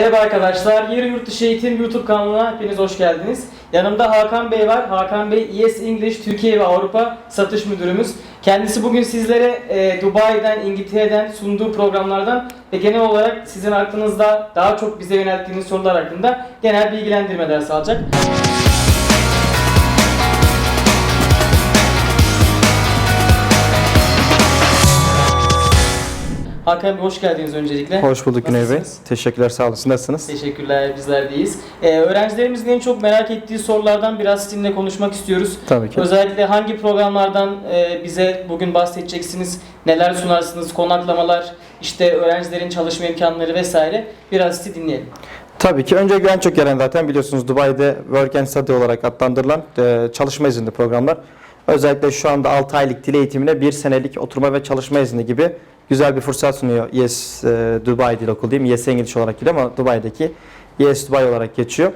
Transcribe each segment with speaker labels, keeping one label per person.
Speaker 1: Merhaba arkadaşlar, Yarı Yurt Eğitim YouTube kanalına hepiniz hoş geldiniz. Yanımda Hakan Bey var. Hakan Bey Yes English Türkiye ve Avrupa Satış Müdürümüz. Kendisi bugün sizlere e, Dubai'den, İngiltere'den sunduğu programlardan ve genel olarak sizin aklınızda daha çok bize yönelttiğiniz sorular hakkında genel bilgilendirmeler sağlayacak. Hakan Bey hoş geldiniz öncelikle.
Speaker 2: Hoş bulduk Güney Bey.
Speaker 1: Nasılsınız?
Speaker 2: Teşekkürler sağ olasın. Nasılsınız?
Speaker 1: Teşekkürler, bizler deyiz. Ee, öğrencilerimizin en çok merak ettiği sorulardan biraz sizinle konuşmak istiyoruz.
Speaker 2: Tabii ki.
Speaker 1: Özellikle hangi programlardan e, bize bugün bahsedeceksiniz, neler sunarsınız, konaklamalar, işte öğrencilerin çalışma imkanları vesaire. Biraz sizi dinleyelim.
Speaker 2: Tabii ki. Önce en çok gelen zaten biliyorsunuz Dubai'de Work and Study olarak adlandırılan e, çalışma izinli programlar. Özellikle şu anda 6 aylık dil eğitimine 1 senelik oturma ve çalışma izni gibi güzel bir fırsat sunuyor Yes e, Dubai Dil Okulu mi? Yes English olarak gidiyor ama Dubai'deki Yes Dubai olarak geçiyor.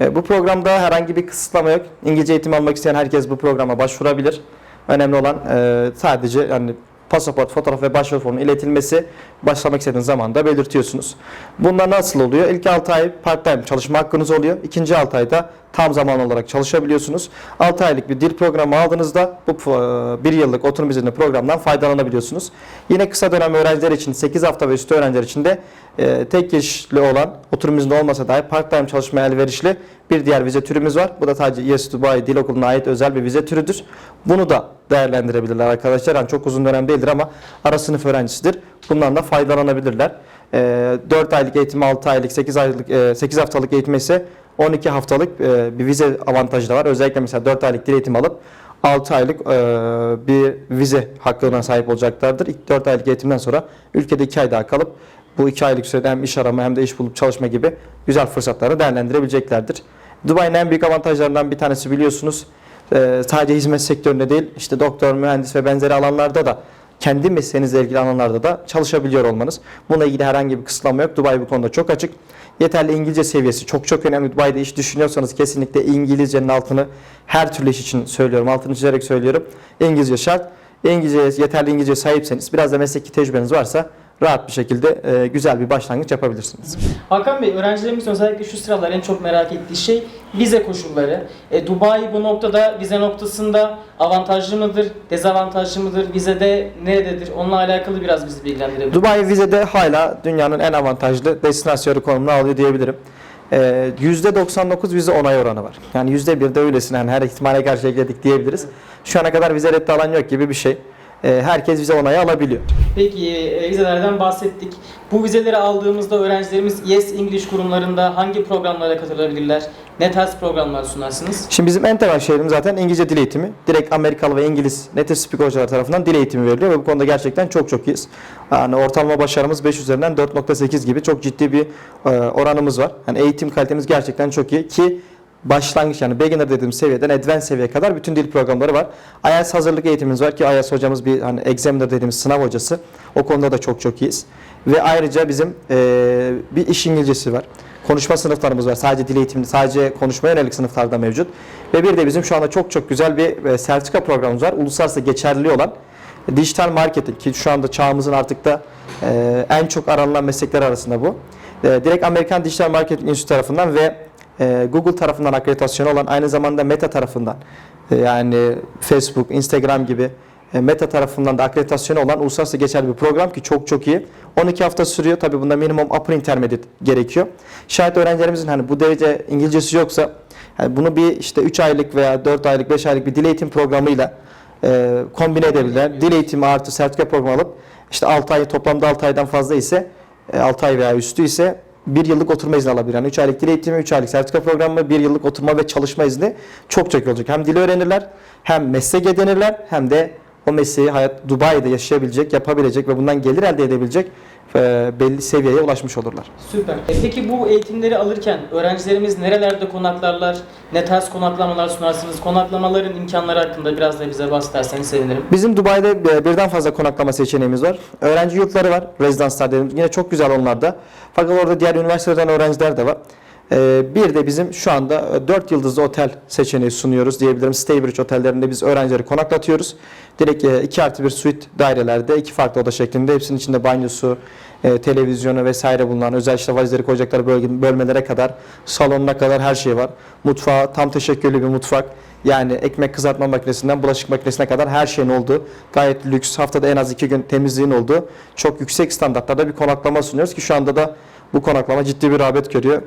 Speaker 2: E, bu programda herhangi bir kısıtlama yok. İngilizce eğitim almak isteyen herkes bu programa başvurabilir. Önemli olan e, sadece yani pasaport, fotoğraf ve başvuru formunun iletilmesi başlamak istediğiniz zaman da belirtiyorsunuz. Bunlar nasıl oluyor? İlk 6 ay part time çalışma hakkınız oluyor. İkinci 6 ayda tam zaman olarak çalışabiliyorsunuz. 6 aylık bir dil programı aldığınızda bu e, bir yıllık oturum izinli programdan faydalanabiliyorsunuz. Yine kısa dönem öğrenciler için 8 hafta ve üstü öğrenciler için de e, tek kişili olan oturum izni olmasa dahi part time çalışmaya elverişli bir diğer vize türümüz var. Bu da sadece Yes Dubai Dil Okulu'na ait özel bir vize türüdür. Bunu da değerlendirebilirler arkadaşlar. Yani çok uzun dönem değildir ama ara sınıf öğrencisidir. Bundan da faydalanabilirler. E, 4 aylık eğitim, 6 aylık, 8 aylık, e, 8 haftalık eğitim ise 12 haftalık e, bir vize avantajı da var. Özellikle mesela 4 aylık dil eğitim alıp 6 aylık e, bir vize hakkına sahip olacaklardır. İlk 4 aylık eğitimden sonra ülkede 2 ay daha kalıp bu 2 aylık sürede hem iş arama hem de iş bulup çalışma gibi güzel fırsatları değerlendirebileceklerdir. Dubai'nin en büyük avantajlarından bir tanesi biliyorsunuz e, sadece hizmet sektöründe değil işte doktor, mühendis ve benzeri alanlarda da kendi mesleğinizle ilgili alanlarda da çalışabiliyor olmanız. Bununla ilgili herhangi bir kısıtlama yok. Dubai bu konuda çok açık. Yeterli İngilizce seviyesi çok çok önemli. Dubai'de iş düşünüyorsanız kesinlikle İngilizcenin altını her türlü iş için söylüyorum. Altını çizerek söylüyorum. İngilizce şart. İngilizce, yeterli İngilizce sahipseniz, biraz da mesleki tecrübeniz varsa rahat bir şekilde e, güzel bir başlangıç yapabilirsiniz.
Speaker 1: Hakan Bey, öğrencilerimiz özellikle şu sıralar en çok merak ettiği şey vize koşulları. E, Dubai bu noktada vize noktasında avantajlı mıdır, dezavantajlı mıdır, vizede nerededir? Onunla alakalı biraz bizi bilgilendirebilir.
Speaker 2: Dubai vizede hala dünyanın en avantajlı destinasyonu konumunu alıyor diyebilirim. Ee, %99 vize onay oranı var. Yani %1 de öylesine yani her ihtimale karşı ekledik diyebiliriz. Şu ana kadar vize reddi alan yok gibi bir şey. Ee, herkes vize onayı alabiliyor.
Speaker 1: Peki e, vizelerden bahsettik. Bu vizeleri aldığımızda öğrencilerimiz Yes English kurumlarında hangi programlara katılabilirler? Ne tarz programlar sunarsınız?
Speaker 2: Şimdi bizim en temel şeyimiz zaten İngilizce dil eğitimi. Direkt Amerikalı ve İngiliz native speaker hocalar tarafından dil eğitimi veriliyor ve bu konuda gerçekten çok çok iyiyiz. Yani ortalama başarımız 5 üzerinden 4.8 gibi çok ciddi bir e, oranımız var. Yani eğitim kalitemiz gerçekten çok iyi ki başlangıç yani beginner dediğim seviyeden advanced seviyeye kadar bütün dil programları var. IELTS hazırlık eğitimimiz var ki IELTS hocamız bir hani examiner dediğimiz sınav hocası. O konuda da çok çok iyiyiz. Ve ayrıca bizim e, bir iş İngilizcesi var. Konuşma sınıflarımız var. Sadece dil eğitimi, sadece konuşmaya yönelik sınıflarda mevcut. Ve bir de bizim şu anda çok çok güzel bir sertifika programımız var. Uluslararası geçerliliği olan dijital marketing ki şu anda çağımızın artık da e, en çok aranılan meslekler arasında bu. E, direkt Amerikan Dijital Marketing Enstitüsü tarafından ve e, Google tarafından akreditasyonu olan aynı zamanda Meta tarafından e, yani Facebook, Instagram gibi e, Meta tarafından da akreditasyonu olan uluslararası geçerli bir program ki çok çok iyi. 12 hafta sürüyor. Tabii bunda minimum upper intermediate gerekiyor. Şayet öğrencilerimizin hani bu derece İngilizcesi yoksa yani bunu bir işte 3 aylık veya 4 aylık 5 aylık bir dil eğitim programıyla e, kombine edebilirler. Dil eğitimi artı sertifika programı alıp işte 6 ay toplamda 6 aydan fazla ise 6 ay veya üstü ise bir yıllık oturma izni alabilir. Yani 3 aylık dil eğitimi, 3 aylık sertifika programı, bir yıllık oturma ve çalışma izni çok çok iyi olacak. Hem dili öğrenirler, hem meslek edinirler, hem de o mesleği hayat Dubai'de yaşayabilecek, yapabilecek ve bundan gelir elde edebilecek e, belli seviyeye ulaşmış olurlar.
Speaker 1: Süper. E, peki bu eğitimleri alırken öğrencilerimiz nerelerde konaklarlar, ne tarz konaklamalar sunarsınız? Konaklamaların imkanları hakkında biraz da bize bahsederseniz sevinirim.
Speaker 2: Bizim Dubai'de e, birden fazla konaklama seçeneğimiz var. Öğrenci yurtları var, rezidanslar dediğimiz. Yine çok güzel onlar da. Fakat orada diğer üniversiteden öğrenciler de var. E, Bir de bizim şu anda 4 yıldızlı otel seçeneği sunuyoruz diyebilirim. Staybridge otellerinde biz öğrencileri konaklatıyoruz. Direkt 2 artı 1 suite dairelerde iki farklı oda şeklinde hepsinin içinde banyosu, e, televizyonu vesaire bulunan özel işte valizleri koyacakları bölmelere kadar salonuna kadar her şey var. Mutfağı tam teşekküllü bir mutfak. Yani ekmek kızartma makinesinden bulaşık makinesine kadar her şeyin olduğu gayet lüks haftada en az iki gün temizliğin olduğu çok yüksek standartlarda bir konaklama sunuyoruz ki şu anda da bu konaklama ciddi bir rağbet görüyor.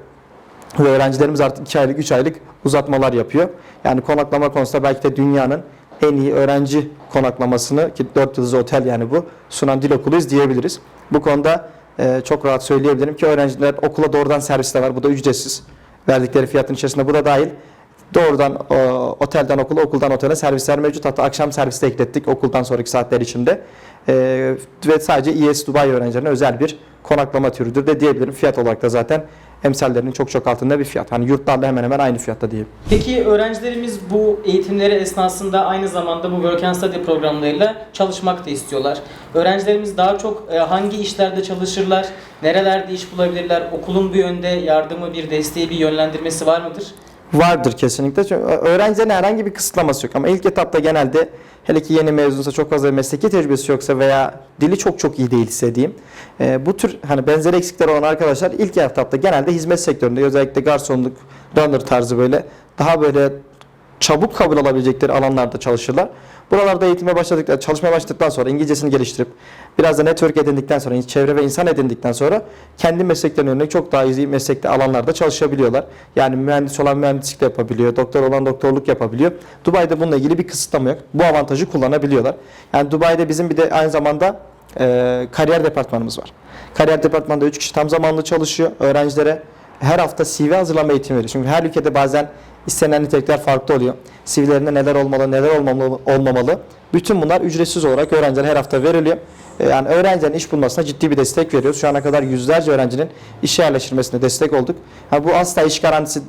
Speaker 2: Ve öğrencilerimiz artık 2 aylık 3 aylık uzatmalar yapıyor. Yani konaklama konusunda belki de dünyanın en iyi öğrenci konaklamasını ki 4 yıldızlı otel yani bu sunan dil okuluyuz diyebiliriz. Bu konuda e, çok rahat söyleyebilirim ki öğrenciler okula doğrudan servis de var. Bu da ücretsiz. Verdikleri fiyatın içerisinde bu da dahil. Doğrudan e, otelden okula, okuldan otele servisler mevcut. Hatta akşam servisi de eklettik okuldan sonraki saatler içinde. E, ve sadece ES Dubai öğrencilerine özel bir konaklama türüdür de diyebilirim. Fiyat olarak da zaten emsallerinin çok çok altında bir fiyat. Hani yurtlarla hemen hemen aynı fiyatta diyeyim.
Speaker 1: Peki öğrencilerimiz bu eğitimleri esnasında aynı zamanda bu Work and Study programlarıyla çalışmak da istiyorlar. Öğrencilerimiz daha çok e, hangi işlerde çalışırlar, nerelerde iş bulabilirler, okulun bu yönde yardımı, bir desteği, bir yönlendirmesi var mıdır?
Speaker 2: Vardır kesinlikle. Çünkü öğrencilerin herhangi bir kısıtlaması yok ama ilk etapta genelde hele ki yeni mezunsa çok fazla mesleki tecrübesi yoksa veya dili çok çok iyi değilse diyeyim. e, bu tür hani benzeri eksikler olan arkadaşlar ilk etapta genelde hizmet sektöründe özellikle garsonluk, runner tarzı böyle daha böyle çabuk kabul alabilecekleri alanlarda çalışırlar. Buralarda eğitime başladıktan, çalışmaya başladıktan sonra İngilizcesini geliştirip biraz da network edindikten sonra, çevre ve insan edindikten sonra kendi mesleklerine yönelik çok daha iyi meslekte alanlarda çalışabiliyorlar. Yani mühendis olan mühendislik de yapabiliyor, doktor olan doktorluk yapabiliyor. Dubai'de bununla ilgili bir kısıtlama yok. Bu avantajı kullanabiliyorlar. Yani Dubai'de bizim bir de aynı zamanda e, kariyer departmanımız var. Kariyer departmanında 3 kişi tam zamanlı çalışıyor. Öğrencilere her hafta CV hazırlama eğitimi veriyor. Çünkü her ülkede bazen istenen nitelikler farklı oluyor. CV'lerinde neler olmalı, neler olmamalı, olmamalı. Bütün bunlar ücretsiz olarak öğrencilere her hafta veriliyor. E, Yani öğrencilerin iş bulmasına ciddi bir destek veriyoruz. Şu ana kadar yüzlerce öğrencinin işe yerleştirmesine destek olduk. Ha, bu asla iş garantisi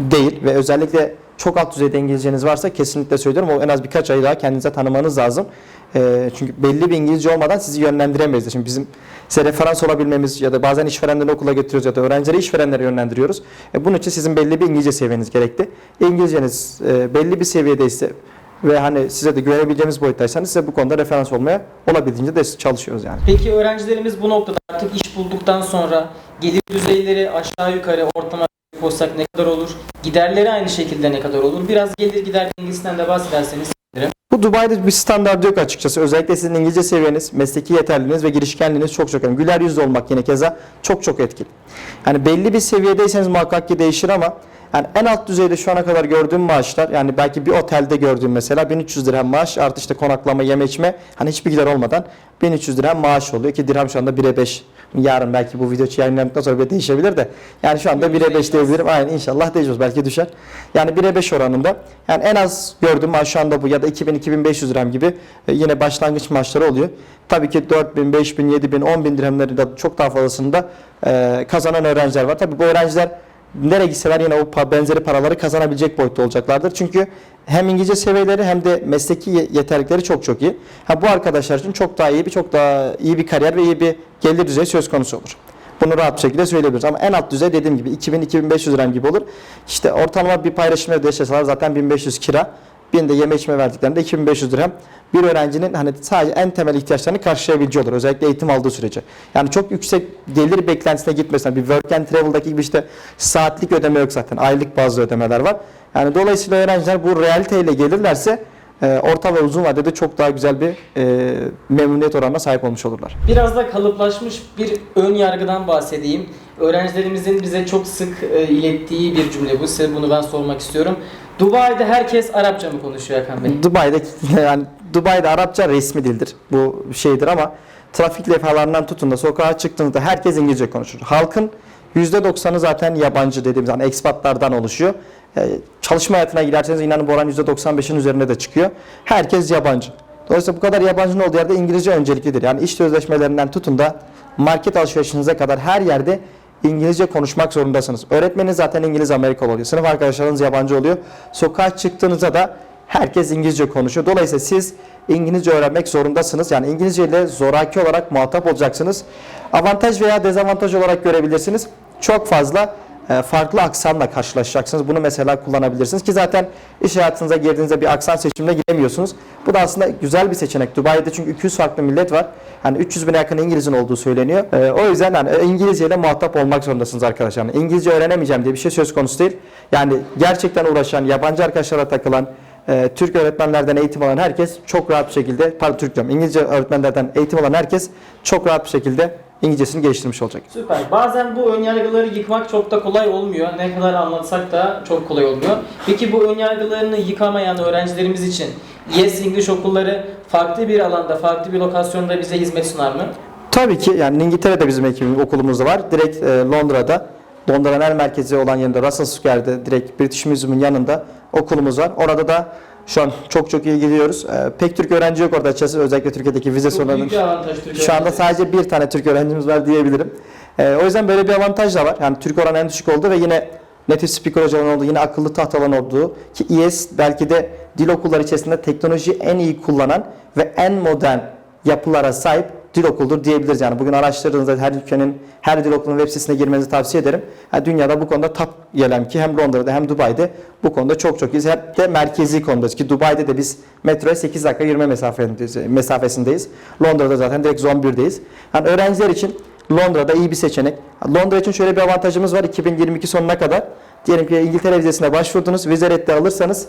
Speaker 2: değil ve özellikle çok alt düzeyde İngilizceniz varsa kesinlikle söylüyorum o en az birkaç ay daha kendinize tanımanız lazım. E, çünkü belli bir İngilizce olmadan sizi yönlendiremeyiz. Şimdi bizim size referans olabilmemiz ya da bazen işverenleri okula getiriyoruz ya da öğrencileri işverenlere yönlendiriyoruz. E, bunun için sizin belli bir İngilizce seviyeniz gerekli. İngilizceniz e, belli bir seviyedeyse ve hani size de güvenebileceğimiz boyuttaysanız size bu konuda referans olmaya olabildiğince de çalışıyoruz yani.
Speaker 1: Peki öğrencilerimiz bu noktada artık iş bulduktan sonra gelir düzeyleri aşağı yukarı ortama koysak ne kadar olur? Giderleri aynı şekilde ne kadar olur? Biraz gelir gider dengesinden de bahsederseniz.
Speaker 2: Bu Dubai'de bir standart yok açıkçası. Özellikle sizin İngilizce seviyeniz, mesleki yeterliliğiniz ve girişkenliğiniz çok çok önemli. Güler yüzlü olmak yine keza çok çok etkili. Yani belli bir seviyedeyseniz muhakkak ki değişir ama yani en alt düzeyde şu ana kadar gördüğüm maaşlar yani belki bir otelde gördüğüm mesela 1300 dirhem maaş artı işte konaklama yeme içme hani hiçbir gider olmadan 1300 dirhem maaş oluyor ki dirhem şu anda 1'e 5. Yarın belki bu video yayınlandıktan sonra bir değişebilir de yani şu anda 1'e 5 diyebilirim. Aynen inşallah değişmez belki düşer. Yani 1'e 5 oranında yani en az gördüğüm maaş şu anda bu ya da 2000-2500 dirhem gibi e, yine başlangıç maaşları oluyor. Tabii ki 4000, 5000, 7000, 10000 dirhemleri de çok daha fazlasını da e, kazanan öğrenciler var. Tabii bu öğrenciler nereye gitseler yine o benzeri paraları kazanabilecek boyutta olacaklardır. Çünkü hem İngilizce seviyeleri hem de mesleki ye- yeterlikleri çok çok iyi. Ha, bu arkadaşlar için çok daha iyi bir çok daha iyi bir kariyer ve iyi bir gelir düzeyi söz konusu olur. Bunu rahat bir şekilde söyleyebiliriz ama en alt düzey dediğim gibi 2000-2500 lira gibi olur. İşte ortalama bir paylaşım evde yaşasalar zaten 1500 kira. Bir de yeme içme verdiklerinde 2500 dirhem bir öğrencinin hani sadece en temel ihtiyaçlarını karşılayabileceği olur. Özellikle eğitim aldığı sürece. Yani çok yüksek gelir beklentisine gitmesin. Bir work and travel'daki gibi işte saatlik ödeme yok zaten. Aylık bazı ödemeler var. Yani dolayısıyla öğrenciler bu realiteyle gelirlerse e, orta ve uzun vadede çok daha güzel bir e, memnuniyet oranına sahip olmuş olurlar.
Speaker 1: Biraz da kalıplaşmış bir ön yargıdan bahsedeyim. Öğrencilerimizin bize çok sık e, ilettiği bir cümle bu. Size bunu ben sormak istiyorum. Dubai'de herkes Arapça mı konuşuyor Hakan Bey?
Speaker 2: Dubai'de yani Dubai'de Arapça resmi dildir. Bu şeydir ama trafik levhalarından tutun da sokağa çıktığınızda herkes İngilizce konuşur. Halkın %90'ı zaten yabancı dediğimiz hani ekspatlardan oluşuyor. Ee, çalışma hayatına girerseniz inanın bu oran %95'in üzerine de çıkıyor. Herkes yabancı. Dolayısıyla bu kadar yabancının olduğu yerde İngilizce önceliklidir. Yani iş sözleşmelerinden tutun da market alışverişinize kadar her yerde İngilizce konuşmak zorundasınız. Öğretmeniniz zaten İngiliz Amerikalı oluyor. Sınıf arkadaşlarınız yabancı oluyor. Sokağa çıktığınızda da herkes İngilizce konuşuyor. Dolayısıyla siz İngilizce öğrenmek zorundasınız. Yani İngilizce ile zoraki olarak muhatap olacaksınız. Avantaj veya dezavantaj olarak görebilirsiniz. Çok fazla farklı aksanla karşılaşacaksınız. Bunu mesela kullanabilirsiniz ki zaten iş hayatınıza girdiğinizde bir aksan seçimine giremiyorsunuz. Bu da aslında güzel bir seçenek. Dubai'de çünkü 200 farklı millet var. Yani 300 bine yakın İngiliz'in olduğu söyleniyor. E, o yüzden yani İngilizce ile muhatap olmak zorundasınız arkadaşlar. Yani İngilizce öğrenemeyeceğim diye bir şey söz konusu değil. Yani gerçekten uğraşan, yabancı arkadaşlara takılan, e, Türk öğretmenlerden eğitim alan herkes çok rahat bir şekilde, pardon Türk diyorum, İngilizce öğretmenlerden eğitim alan herkes çok rahat bir şekilde İngilizcesini geliştirmiş olacak.
Speaker 1: Süper. Bazen bu önyargıları yıkmak çok da kolay olmuyor. Ne kadar anlatsak da çok kolay olmuyor. Peki bu önyargılarını yıkamayan öğrencilerimiz için Yes English okulları farklı bir alanda, farklı bir lokasyonda bize hizmet sunar mı?
Speaker 2: Tabii ki yani İngiltere'de bizim ekibimiz, okulumuz var. Direkt e, Londra'da, Londra'nın en merkezi olan yerinde Russell Square'de direkt British Museum'un yanında okulumuz var. Orada da şu an çok çok iyi gidiyoruz. E, pek Türk öğrenci yok orada açıkçası özellikle Türkiye'deki vize sorunlarının. Şu anda sadece bir tane Türk öğrencimiz var diyebilirim. Ee, o yüzden böyle bir avantaj da var. Yani Türk oranı en düşük oldu ve yine native speaker hocaların olduğu, yine akıllı tahtaların olduğu ki İES belki de dil okulları içerisinde teknolojiyi en iyi kullanan ve en modern yapılara sahip dil okuludur diyebiliriz. Yani bugün araştırdığınızda her ülkenin, her dil okulunun web sitesine girmenizi tavsiye ederim. Yani dünyada bu konuda top gelen ki hem Londra'da hem Dubai'de bu konuda çok çok iyiyiz. Hep de merkezi konudayız ki Dubai'de de biz metroya 8 dakika yürüme mesafesindeyiz. Londra'da zaten direkt zone 1'deyiz. Yani öğrenciler için Londra'da iyi bir seçenek. Londra için şöyle bir avantajımız var. 2022 sonuna kadar diyelim ki İngiltere vizesine başvurdunuz. Vize reddi alırsanız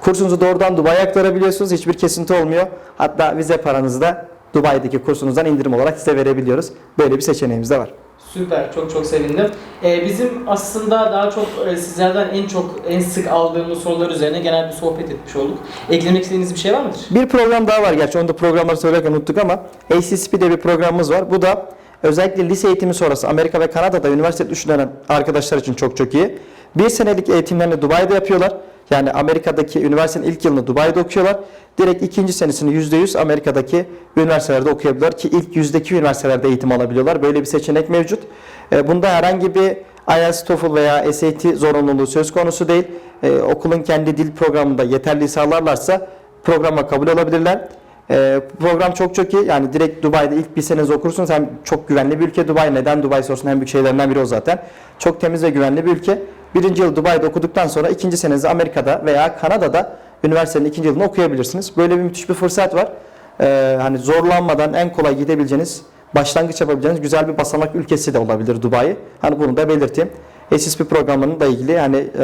Speaker 2: kursunuzu doğrudan Dubai'ye aktarabiliyorsunuz. Hiçbir kesinti olmuyor. Hatta vize paranızı da Dubai'deki kursunuzdan indirim olarak size verebiliyoruz. Böyle bir seçeneğimiz de var.
Speaker 1: Süper, çok çok sevindim. Ee, bizim aslında daha çok e, sizlerden en çok, en sık aldığımız sorular üzerine genel bir sohbet etmiş olduk. Eklemek istediğiniz bir şey var mıdır?
Speaker 2: Bir program daha var gerçi onu da programları söylerken unuttuk ama ACCP diye bir programımız var. Bu da özellikle lise eğitimi sonrası Amerika ve Kanada'da üniversite düşünen arkadaşlar için çok çok iyi. Bir senelik eğitimlerini Dubai'de yapıyorlar. Yani Amerika'daki üniversitenin ilk yılını Dubai'de okuyorlar. Direkt ikinci senesini %100 Amerika'daki üniversitelerde okuyabiliyorlar ki ilk yüzdeki üniversitelerde eğitim alabiliyorlar. Böyle bir seçenek mevcut. E, Bunda herhangi bir IELTS, TOEFL veya SAT zorunluluğu söz konusu değil. E, okulun kendi dil programında yeterli sağlarlarsa programa kabul olabilirler. Ee, program çok çok iyi. Yani direkt Dubai'de ilk bir senenizi okursunuz. Hem çok güvenli bir ülke Dubai. Neden Dubai sorusunun en büyük şeylerinden biri o zaten. Çok temiz ve güvenli bir ülke. Birinci yıl Dubai'de okuduktan sonra ikinci senenizi Amerika'da veya Kanada'da üniversitenin ikinci yılını okuyabilirsiniz. Böyle bir müthiş bir fırsat var. Ee, hani zorlanmadan en kolay gidebileceğiniz, başlangıç yapabileceğiniz güzel bir basamak ülkesi de olabilir Dubai. Hani bunu da belirteyim. SSP programının da ilgili yani e,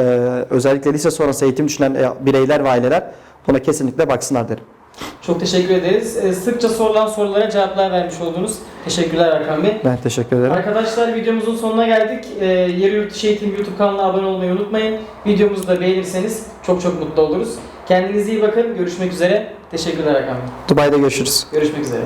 Speaker 2: özellikle lise sonrası eğitim düşünen e, bireyler ve aileler buna kesinlikle baksınlar derim.
Speaker 1: Çok teşekkür ederiz. Ee, sıkça sorulan sorulara cevaplar vermiş oldunuz. Teşekkürler Erkan Bey.
Speaker 2: Ben teşekkür ederim.
Speaker 1: Arkadaşlar videomuzun sonuna geldik. Ee, Yeri Yurt Dışı Eğitim YouTube kanalına abone olmayı unutmayın. Videomuzu da beğenirseniz çok çok mutlu oluruz. Kendinize iyi bakın. Görüşmek üzere. Teşekkürler Erkan Bey.
Speaker 2: Dubai'de görüşürüz.
Speaker 1: Görüşmek üzere.